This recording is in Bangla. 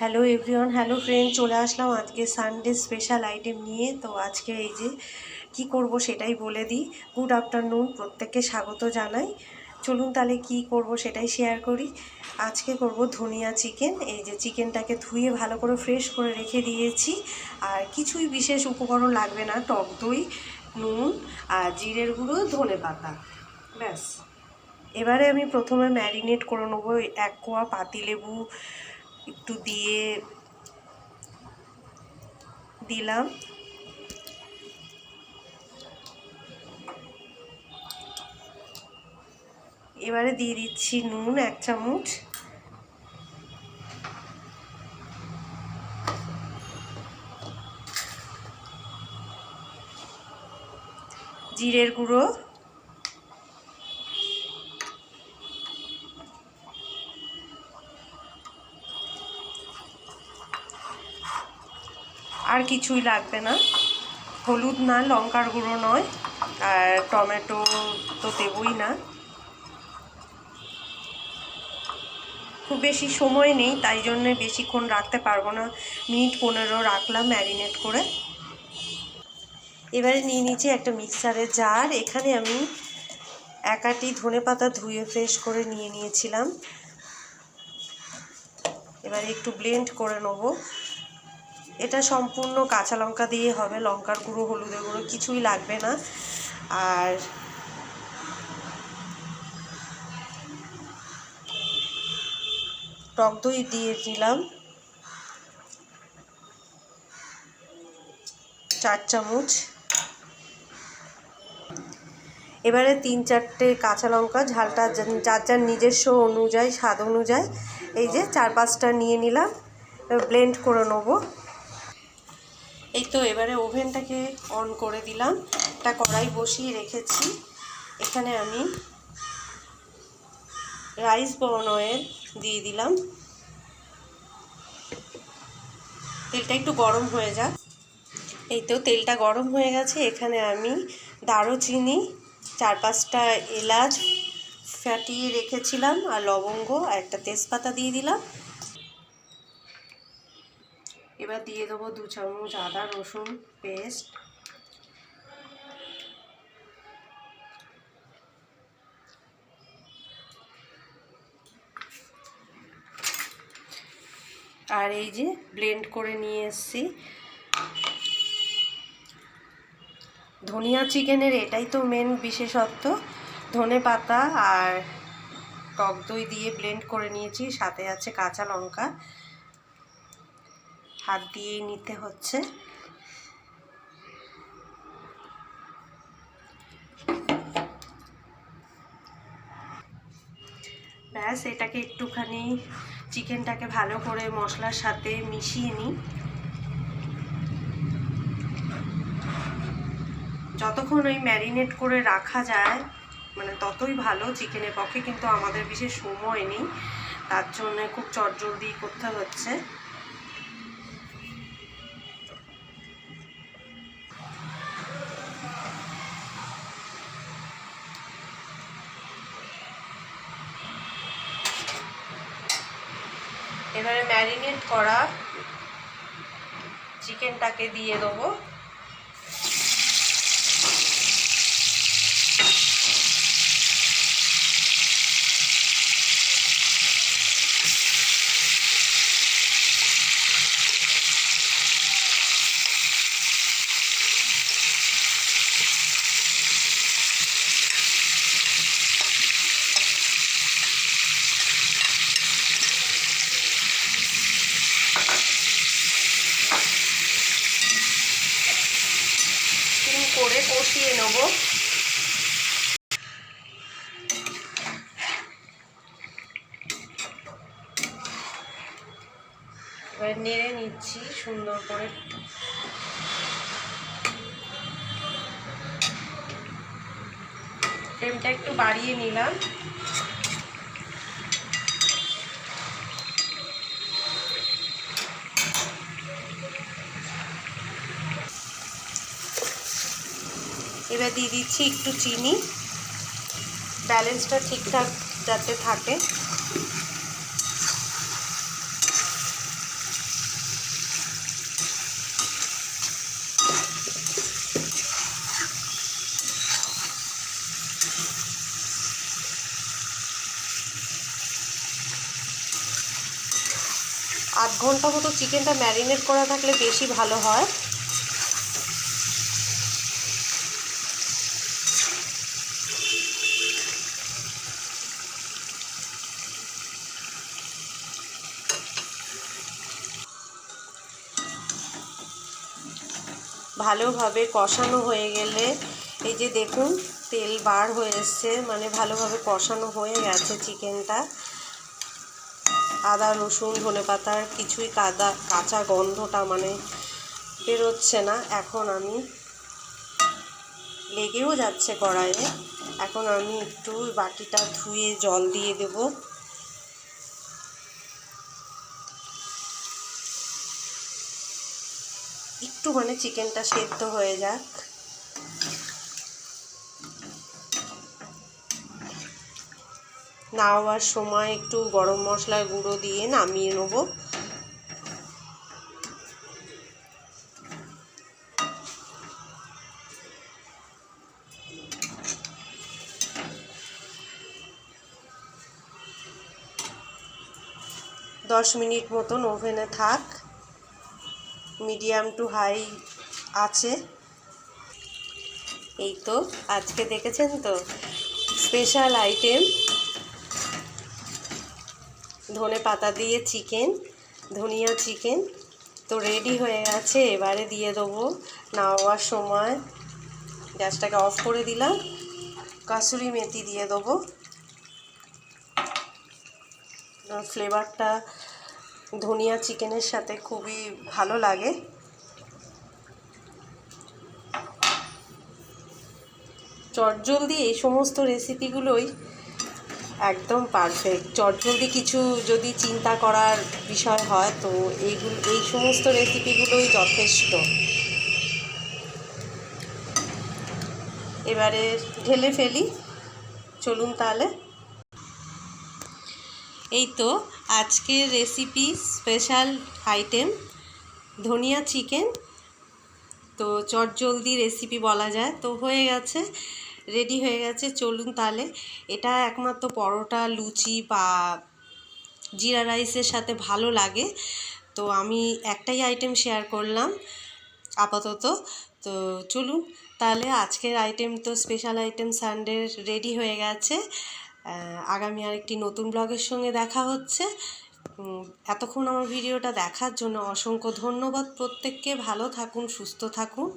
হ্যালো এভরিওয়ান, হ্যালো ফ্রেন্ড, চলে আসলাম আজকে সানডে স্পেশাল আইটেম নিয়ে। তো আজকে এই যে কি করব সেটাই বলে দিই। গুড আফটারনুন প্রত্যেককে স্বাগত জানাই। চলুন তাহলে কি করব সেটাই শেয়ার করি। আজকে করব ধনিয়া চিকেন এই যে চিকেনটাকে ধুয়ে ভালো করে ফ্রেশ করে রেখে দিয়েছি। আর কিছুই বিশেষ উপকরণ লাগবে না, টক দই, নুন আর জিরের গুঁড়ো, ধনে পাতা। ব্যাস। এবারে আমি প্রথমে ম্যারিনেট করে নেব। এক কোয়া পাতিলেবু একটু দিয়ে দিলাম। এবারে দিয়ে দিচ্ছি নুন এক চামচ। জিরের গুঁড়ো। আর কিছুই লাগবে না। হলুদ না, লঙ্কার গুঁড়ো নয়, আর টমেটো তো দেবই না। খুব বেশি সময় নেই, তাই জন্য বেশিক্ষণ রাখতে পারব না। মিনিট পনেরো রাখলাম ম্যারিনেট করে। এবারে নিয়ে নিচ্ছি একটা মিক্সারের জার। এখানে আমি একাটি ধনে পাতা ধুয়ে ফ্রেশ করে নিয়ে নিয়েছিলাম। এবারে একটু ব্লেন্ড করে নেব। এটা সম্পূর্ণ কাঁচা লঙ্কা দিয়ে হবে। লঙ্কার গুঁড়ো, হলুদের গুঁড়ো কিছুই লাগবে না। আর টক দই দিয়ে দিলাম। চার চামচ। এবারে তিন চারটে কাঁচা লঙ্কা, ঝালটা যার যার নিজস্ব অনুযায়ী, স্বাদ অনুযায়ী, এই যে চার পাঁচটা নিয়ে নিলাম ব্লেন্ড করে নেব। এই তো এবারে ওভেনটাকে অন করে দিলাম। একটা কড়াই বসিয়ে রেখেছি। এখানে আমি রাইস বর্ন অয়েল দিয়ে দিলাম। তেলটা একটু গরম হয়ে যাক। এই তো তেলটা গরম হয়ে গেছে। এখানে আমি দারুচিনি, চার পাঁচটা এলাচ ফাটিয়ে রেখেছিলাম আর লবঙ্গ আর একটা তেজপাতা দিয়ে দিলাম। এবার দিয়ে দেবো দু চামচ আদা, রসুন, পেস্ট। আর এই যে ব্লেন্ড করে নিয়ে এসছি। ধনিয়া চিকেনের এটাই তো মেন বিশেষত্ব। ধনে পাতা আর টক দই দিয়ে ব্লেন্ড করে নিয়েছি, সাথে আছে কাঁচা লঙ্কা। হাত দিয়েই নিতে হচ্ছে। ব্যাস, এটাকে একটুখানি চিকেনটাকে ভালো করে মশলার সাথে মিশিয়ে নিই। যতক্ষণ ওই ম্যারিনেট করে রাখা যায় মানে ততই ভালো চিকেনের পক্ষে, কিন্তু আমাদের বিশেষ সময় নেই। তার জন্য খুব চটজলদি করতে হচ্ছে। এবারে ম্যারিনেট করা চিকেনটাকে দিয়ে দেবো। করে কষিয়ে নেব। এবার নেড়ে নিচ্ছি সুন্দর করে। ফ্লেমটা একটু বাড়িয়ে নিলাম। এবার দিয়ে দিচ্ছি একটু চিনি। ব্যালেন্সটা ঠিকঠাক যাতে থাকে। আধ ঘণ্টা মতো চিকেনটা ম্যারিনেট করা থাকলে বেশি ভালো হয়। ভালোভাবে কষানো হয়ে গেলে এই যে দেখুন, তেল বার হয়ে এসছে মানে ভালোভাবে কষানো হয়ে গেছে চিকেনটা। আদা, রসুন, ধনে পাতার কিছুই কাদা, কাঁচা গন্ধটা মানে বেরোচ্ছে না। এখন আমি লেগেও যাচ্ছে কড়াইয়ে। এখন আমি একটু বাটিটা ধুয়ে জল দিয়ে দেব। একটু মানে চিকেনটা সেদ্ধ হয়ে যাক। নাওয়ার সময় একটু গরম মশলার গুঁড়ো দিয়ে নামিয়ে নেব। দশ মিনিট মতন ওভেনে থাক। মিডিয়াম টু হাই আছে। এই তো, আজকে দেখেছেন তো? Special item. ধনে পাতা দিয়ে চিকেন, ধনিয়া চিকেন। তো রেডি হয়ে গেছে, এবারে দিয়ে দেবো। নাওয়ার সময় গ্যাসটাকে অফ করে দিলাম। কাসুরি মেথি দিয়ে দেবো। ফ্লেভারটা ধনিয়া চিকেনের সাথে খুবই ভালো লাগে। চটজলদি এই সমস্ত রেসিপিগুলোই একদম পারফেক্ট। চটজলদি কিছু যদি চিন্তা করার বিষয় হয়, তো এইগুলো, এই সমস্ত রেসিপিগুলোই যথেষ্ট। এবারে ঢেলে ফেলি। চলুন তাহলে। এই তো আজকের রেসিপি স্পেশাল আইটেম ধনিয়া চিকেন তো চটজলদি রেসিপি বলা যায়। তো হয়ে গেছে রেডি হয়ে গেছে। চলুন তাহলে, এটা একমাত্র পরোটা, লুচি বা জিরা রাইসের সাথে ভালো লাগে। তো আমি একটাই আইটেম শেয়ার করলাম আপাতত। তো চলুন, তাহলে আজকের আইটেম তো স্পেশাল আইটেম সানডে রেডি হয়ে গেছে। আগামী আরেকটি নতুন ব্লগের সঙ্গে দেখা হচ্ছে। এতক্ষণ আমার ভিডিওটা দেখার জন্য অসংখ্য ধন্যবাদ প্রত্যেককে। ভালো থাকুন, সুস্থ থাকুন।